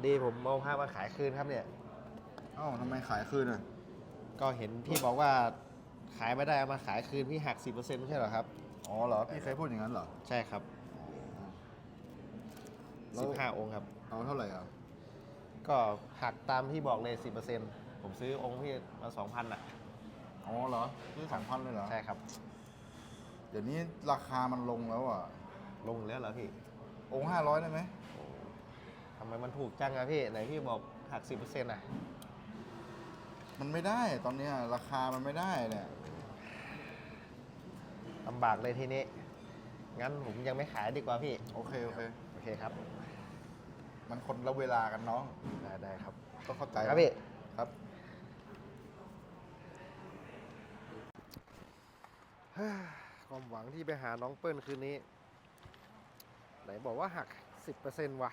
อดีผมเอาผ้ามาขายคืนครับเนี่ย เอ้าทำไมขายคืนอะ ก็เห็นพี่บอกว่าขายไม่ได้เอามาขายคืนพี่หัก10%ไม่ใช่เหรอครับ อ๋อเหรอ พี่เคยพูดอย่างนั้นเหรอ ใช่ครับแล้ว15องค์ครับ เอาเท่าไหร่อะ ก็หักตามที่บอกเลย10%ผมซื้อองค์พี่มา2,000อะ อ๋อเหรอซื้อสองพันเลยเหรอ ใช่ครับ เดี๋ยวนี้ราคามันลงแล้วอะ ลงแล้วเหรอพี่ องค์ห้าร้อยได้ไหม ทำไมมันถูกจังอะพี่ ไหนพี่บอกหัก10%อะมันไม่ได้ตอนเนี้ยราคามันไม่ได้เนี่ยลำบากเลยทีนี้ งั้นผมยังไม่ขายดีกว่าพี่ โอเคโอเค โอเคครับ มันคนละเวลากันน้องได้ได้ครับก็เข้าใจครับพี่ ครับ ความหวังที่ไปหาน้องเปิ้ลคืนนี้ ไหนบอกว่าหัก 10%ว่ะ